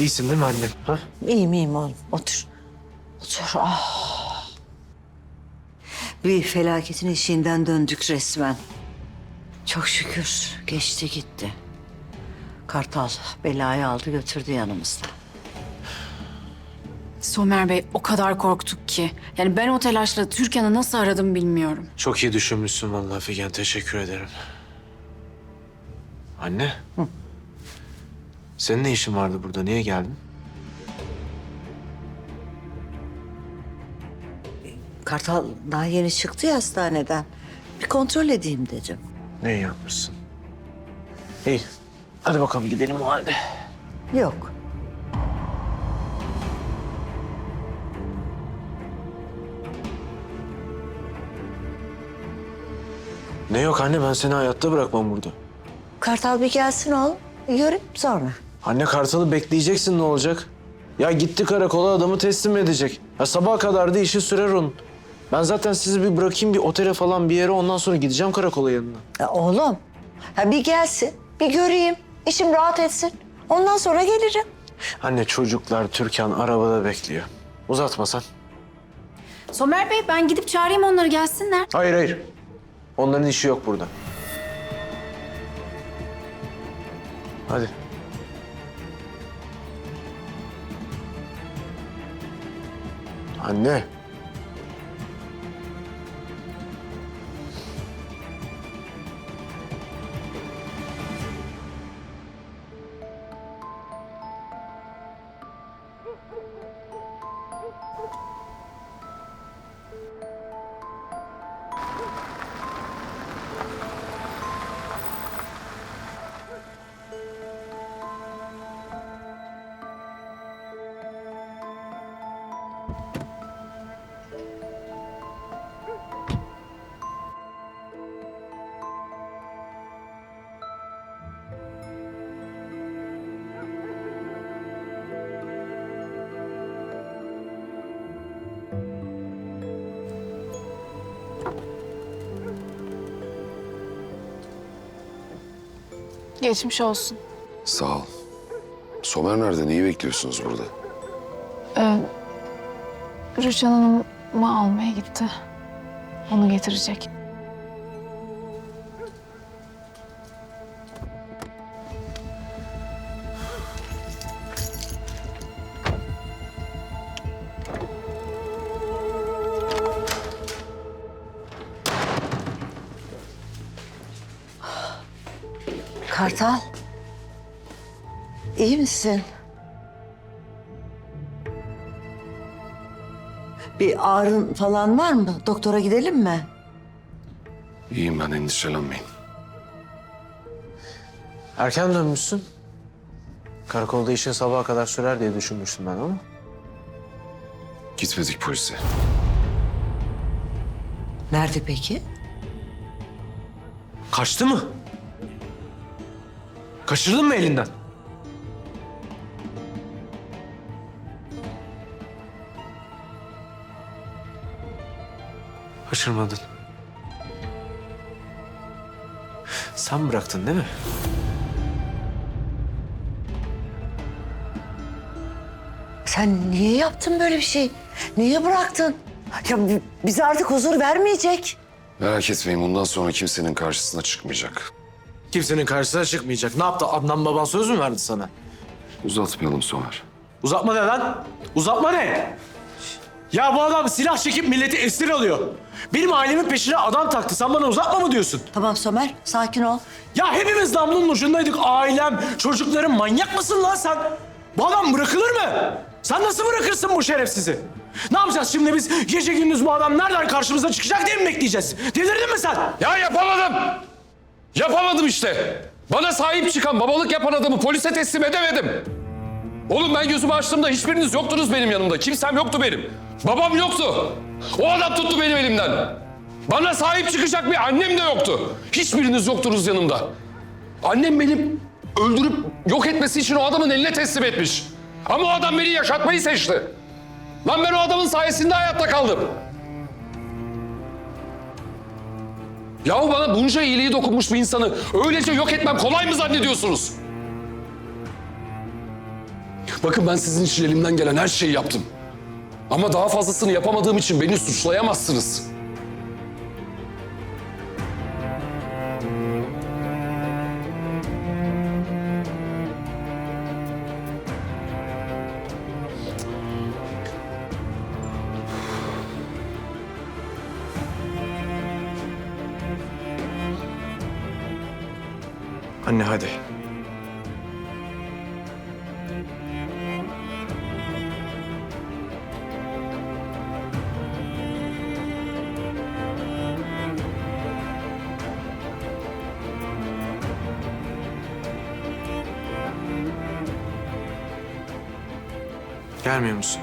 İyisin değil mi annem? Ha? İyiyim iyiyim oğlum. Otur. Otur. Ah. Bir felaketin eşiğinden döndük resmen. Çok şükür geçti gitti. Kartal belayı aldı götürdü yanımızda. Somer Bey o kadar korktuk ki. Yani ben o telaşla Türkan'ı nasıl aradım bilmiyorum. Çok iyi düşünmüşsün vallahi Figen. Teşekkür ederim. Anne. Senin ne işin vardı burada? Niye geldin? Kartal daha yeni çıktı ya hastaneden. Bir kontrol edeyim dedim. Ne yapmışsın? İyi. Hadi bakalım gidelim o halde. Yok. Ne yok anne ben seni hayatta bırakmam burada. Kartal bir gelsin oğlum. Göreyim sonra. Anne Kartal'ı bekleyeceksin ne olacak? Ya gitti karakola adamı teslim edecek. Ya sabaha kadar da işi sürer onun. Ben zaten sizi bir bırakayım bir otele falan bir yere ondan sonra gideceğim karakola yanına. Ya oğlum. Ha bir gelsin. Bir göreyim. İşim rahat etsin. Ondan sonra gelirim. Anne çocuklar Türkan arabada bekliyor. Uzatma sen. Somer Bey ben gidip çağırayım onları gelsinler. Hayır hayır. Onların işi yok burada. Hadi. Anne. Geçmiş olsun. Sağ ol. Somer nerede? Neyi bekliyorsunuz burada? Rüçhan Hanım'ı almaya gitti. Onu getirecek. Kartal. İyi misin? Bir ağrın falan var mı? Doktora gidelim mi? İyiyim ben endişelenmeyin. Erken dönmüşsün. Karakolda işin sabaha kadar sürer diye düşünmüştüm ben ama. Gitmedik polise. Nerede peki? Kaçtı mı? Kaçırdın mı elinden? Kaçırmadın. Sen bıraktın değil mi? Sen niye yaptın böyle bir şey? Niye bıraktın? Ya bi- bize artık huzur vermeyecek. Merak etmeyin bundan sonra kimsenin karşısına çıkmayacak. Kimsenin karşısına çıkmayacak. Ne yaptı? Adnan baban söz mü verdi sana? Uzatmayalım Somer. Uzatma ne lan? Uzatma ne? Ya bu adam silah çekip milleti esir alıyor. Benim ailemin peşine adam taktı. Sen bana uzatma mı diyorsun? Tamam Somer, sakin ol. Ya hepimiz damlunun ucundaydık. Ailem, çocuklarım. Manyak mısın lan sen? Bu adam bırakılır mı? Sen nasıl bırakırsın bu şerefsizi? Ne yapacağız şimdi biz? Gece gündüz bu adam nereden karşımıza çıkacak diye mi bekleyeceğiz? Delirdin mi sen? Ya yapamadım. Yapamadım işte. Bana sahip çıkan, babalık yapan adamı polise teslim edemedim. Oğlum ben gözümü açtığımda hiçbiriniz yoktunuz benim yanımda. Kimsem yoktu benim. Babam yoktu. O adam tuttu benim elimden. Bana sahip çıkacak bir annem de yoktu. Hiçbiriniz yoktunuz yanımda. Annem benim öldürüp yok etmesi için o adamın eline teslim etmiş. Ama o adam beni yaşatmayı seçti. Lan ben o adamın sayesinde hayatta kaldım. Yahu bana bunca iyiliği dokunmuş bir insanı öylece yok etmem kolay mı zannediyorsunuz? Bakın ben sizin için elimden gelen her şeyi yaptım. Ama daha fazlasını yapamadığım için beni suçlayamazsınız. Anne hadi. Gelmiyor musun?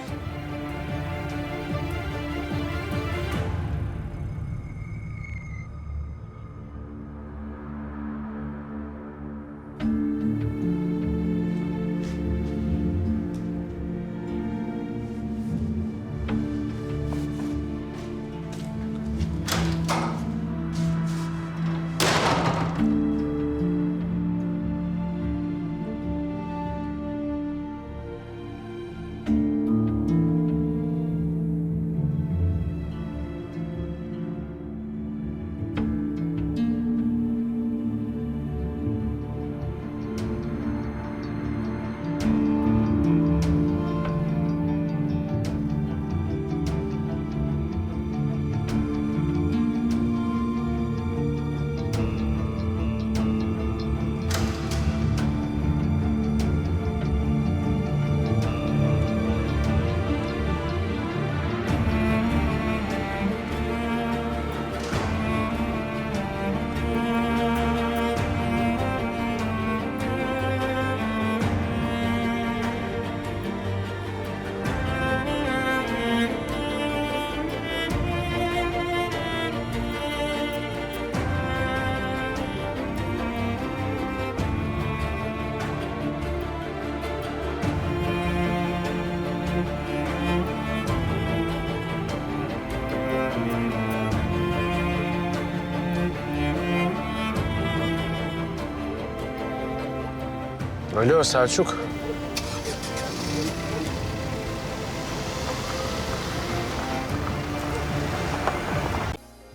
Alo Selçuk.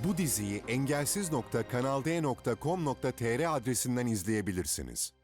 Bu diziyi engelsiz.kanalde.com.tr adresinden izleyebilirsiniz.